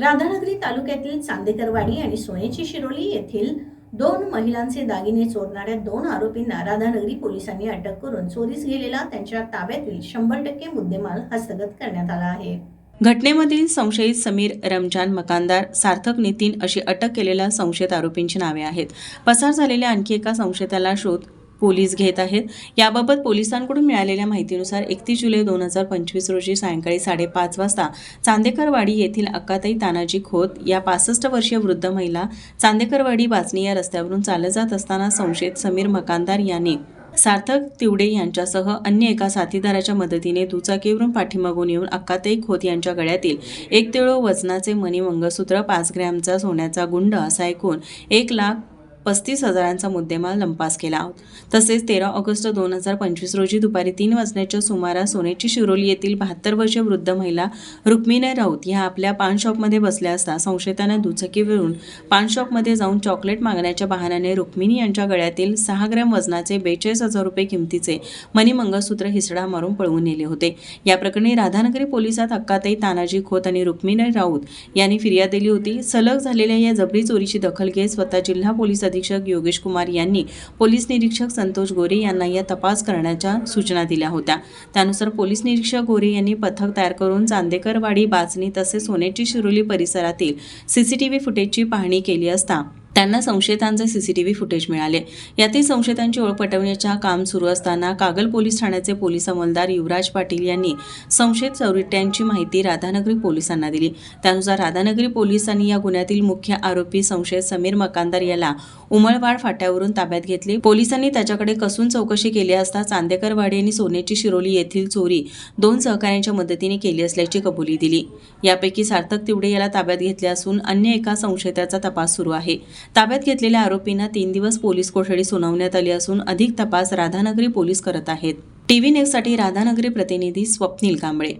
राधानगरी तालुक्यातील चांदेकरवाडी आणि सोनेची शिरोली येथील दोन महिलांचे दागिने चोरणाऱ्या दोन आरोपींना राधानगरी पोलिसांनी अटक करून चोरीस गेलेला त्यांच्या ताब्यातील शंभर टक्के मुद्देमाल हस्तगत करण्यात आला आहे. घटनेमधील संशयित समीर रमजान मकानदार सार्थक नितीन अशी अटक केलेल्या संशयित आरोपींची नावे आहेत. पसार झालेल्या आणखी एका संशयिताला शोध पोलीस घेत आहेत. याबाबत पोलिसांकडून मिळालेल्या माहितीनुसार एकतीस जुलै दोन हजार पंचवीस रोजी सायंकाळी साडेपाच वाजता चांदेकरवाडी येथील अक्काताई तानाजी खोत या पासष्ट वर्षीय वृद्ध महिला चांदेकरवाडी बाचणी या रस्त्यावरून चालत जात असताना संशयित समीर मकानदार यांनी सार्थक तिवडे यांच्यासह अन्य एका साथीदाराच्या मदतीने दुचाकीवरून पाठीमागून येऊन अक्काताई खोत यांच्या गळ्यातील एक तिळो वजनाचे मनी मंगळसूत्र पाच ग्रॅमचा सोन्याचा गुंड असा एकूण एक लाख पस्तीस हजारांचा मुद्देमाल लंपास केला. तसेच तेरा ऑगस्ट दोन हजार पंचवीस रोजी दुपारी तीन वाजण्याच्या सुमारास सोनेची शिरोली येथील बहात्तर वर्षीय वृद्ध महिला रुक्मिणी राऊत ह्या आपल्या पान शॉपमध्ये बसल्या असता संशयितानं दुचाकीवरून पान शॉपमध्ये जाऊन चॉकलेट मागण्याच्या बहाण्याने रुक्मिणी यांच्या गळ्यातील सहा ग्रॅम वजनाचे बेचाळीस हजार रुपये किमतीचे मनी मंगळसूत्र हिसडा मारून पळवून नेले होते. या प्रकरणी राधानगरी पोलिसात अक्काताई तानाजी खोत आणि रुक्मिणी राऊत यांनी फिर्याद दिली होती. सलग झालेल्या या जबरी चोरीची दखल घेत स्वतः जिल्हा पोलीस अधीक्षक योगेश कुमार यांनी पोलीस निरीक्षक संतोष गोरे यांना या तपास करण्याच्या सूचना दिल्या होत्या. त्यानुसार पोलीस निरीक्षक गोरे यांनी पथक तयार करून चांदेकरवाडी बाचणी तसेच सोनेची शिरोली परिसरातील सीसीटीव्ही फुटेजची पाहणी केली असता त्यांना संशयितांचे सीसीटीव्ही फुटेज मिळाले. यातील संशयितांची ओळख पटवण्याच्या काम सुरू असताना कागल पोलीस ठाण्याचे पोलीस अंमलदार युवराज पाटील यांनी संशयित चौरिट्यांची माहिती राधानगरी पोलिसांना दिली. त्यानुसार राधानगरी पोलिसांनी या गुन्ह्यातील मुख्य आरोपी संशयित समीर मकानदार याला उमळवाड फाट्यावरून ताब्यात घेतले. पोलिसांनी त्याच्याकडे कसून चौकशी केली असता चांदेकरवाडी आणि सोन्याची शिरोली येथील चोरी दोन सहकाऱ्यांच्या मदतीने केली असल्याची कबुली दिली. यापैकी सार्थक तिवडे याला ताब्यात घेतले असून अन्य एका संशयिताचा तपास सुरू आहे. ताब्यात घेतलेल्या आरोपींना तीन दिवस पोलीस कोठडी सुनावण्यात आली असून अधिक तपास राधानगरी पोलीस करत आहेत. टीव्ही नेक्स्टसाठी राधानगरी प्रतिनिधी स्वप्नील कांबळे.